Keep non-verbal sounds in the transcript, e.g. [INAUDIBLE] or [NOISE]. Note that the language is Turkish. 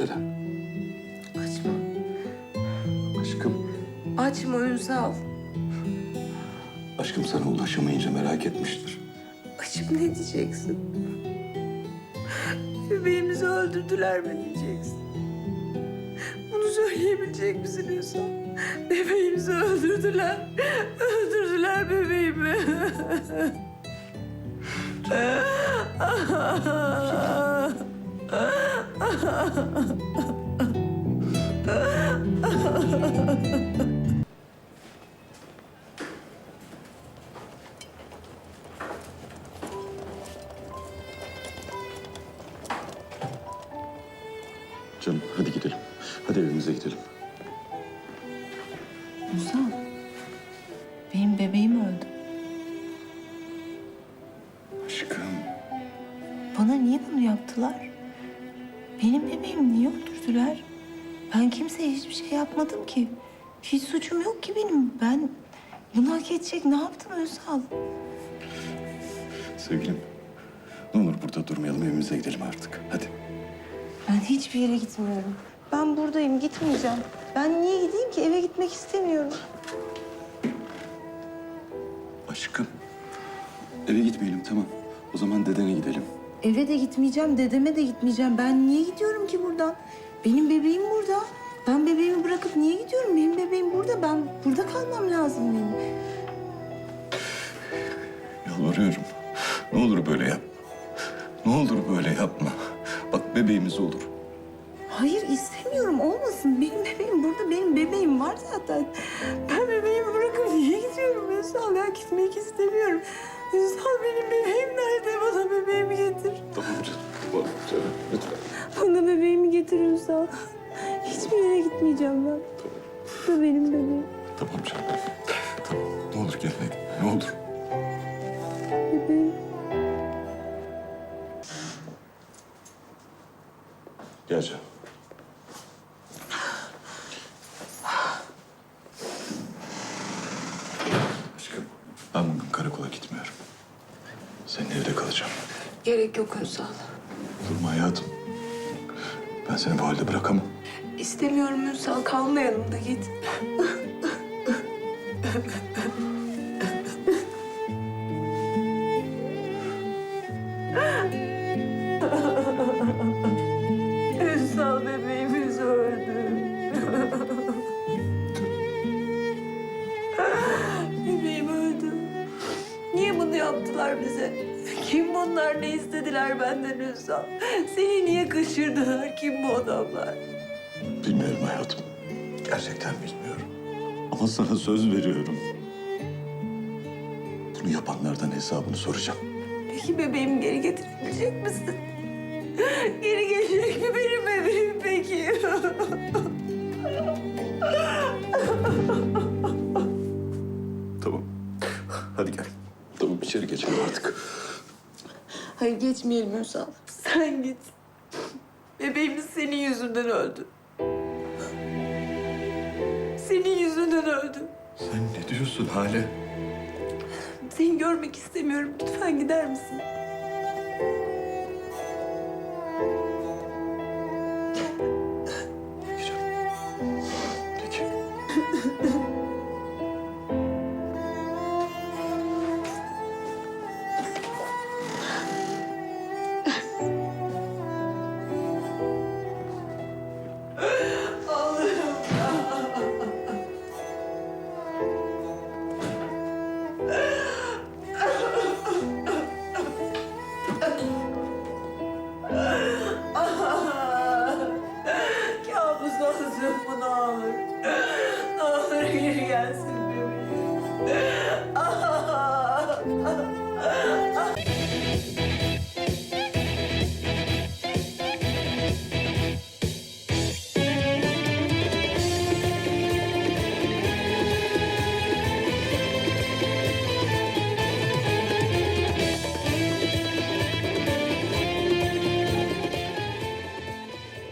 dedem. Açma. Aşkım, Açma Ünsal. aşkım sana ulaşamayınca merak etmiştir. Açıp ne diyeceksin? Bebeğimizi öldürdüler mi diyeceksin? Bunu söyleyebilecek misin Ünsal? Bebeğimizi öldürdüler. Öldürdüler bebeğimi. Canım hadi gidelim. Hadi evimize gidelim. Ünsal, benim bebeğim öldü. Aşkım. Bana niye bunu yaptılar? Benim bebeğimi niye öldürdüler? Ben kimseye hiçbir şey yapmadım ki. Hiç suçum yok ki benim. Ben bunu hak edecek ne yaptım Ünsal? Sevgilim. Ne olur burada durmayalım evimize gidelim artık. Hadi. Ben hiçbir yere gitmiyorum. Ben buradayım, gitmeyeceğim. Ben niye gideyim ki? Eve gitmek istemiyorum. Aşkım. Eve gitmeyelim tamam. O zaman dedene gidelim. Eve de gitmeyeceğim, dedeme de gitmeyeceğim. Ben niye gidiyorum ki buradan? Benim bebeğim burada. Ben bebeğimi bırakıp niye gidiyorum? Benim bebeğim burada. Ben burada kalmam lazım benim. Yalvarıyorum. Ne olur böyle yapma. Ne olur böyle yapma. Bak bebeğimiz olur. Hayır istemiyorum olmasın. Benim bebeğim burada. Benim bebeğim var zaten. Ben bebeğimi bırakıp niye gidiyorum Ünsal ya? Gitmek istemiyorum. Ünsal benim Da benim bebeğim. Tamam canım. Tamam. Ne olur gelme. Ne olur. Bebeğim. Gel canım. Aşkım ben bugün karakola gitmiyorum. Senin evde kalacağım. Gerek yok Ünsal. Durma hayatım. Ben seni bu halde bırakamam. İstemiyorum Ünsal. Kalmayalım da git. Ünsal bebeğimiz öldü. Bebeğim öldü. Niye bunu yaptılar bize? Kim bunlar? Ne istediler benden Ünsal? Seni niye kaçırdılar? Kim bu adamlar? Bilmiyorum hayatım. Gerçekten bilmiyorum. Ama sana söz veriyorum. Bunu yapanlardan hesabını soracağım. Peki bebeğimi geri getirebilecek misin? Geri gelecek mi benim bebeğim peki? Tamam. Hadi gel. Tamam içeri geçelim artık. Hayır geçmeyelim Ünsal. Sen git. Bebeğimiz senin yüzünden öldü. Senin yüzünden öldü. Sen ne diyorsun Hale? Seni görmek istemiyorum. Lütfen gider misin? Peki canım. Peki. [LAUGHS] Yusuf bu ne olur. Geri gelsin.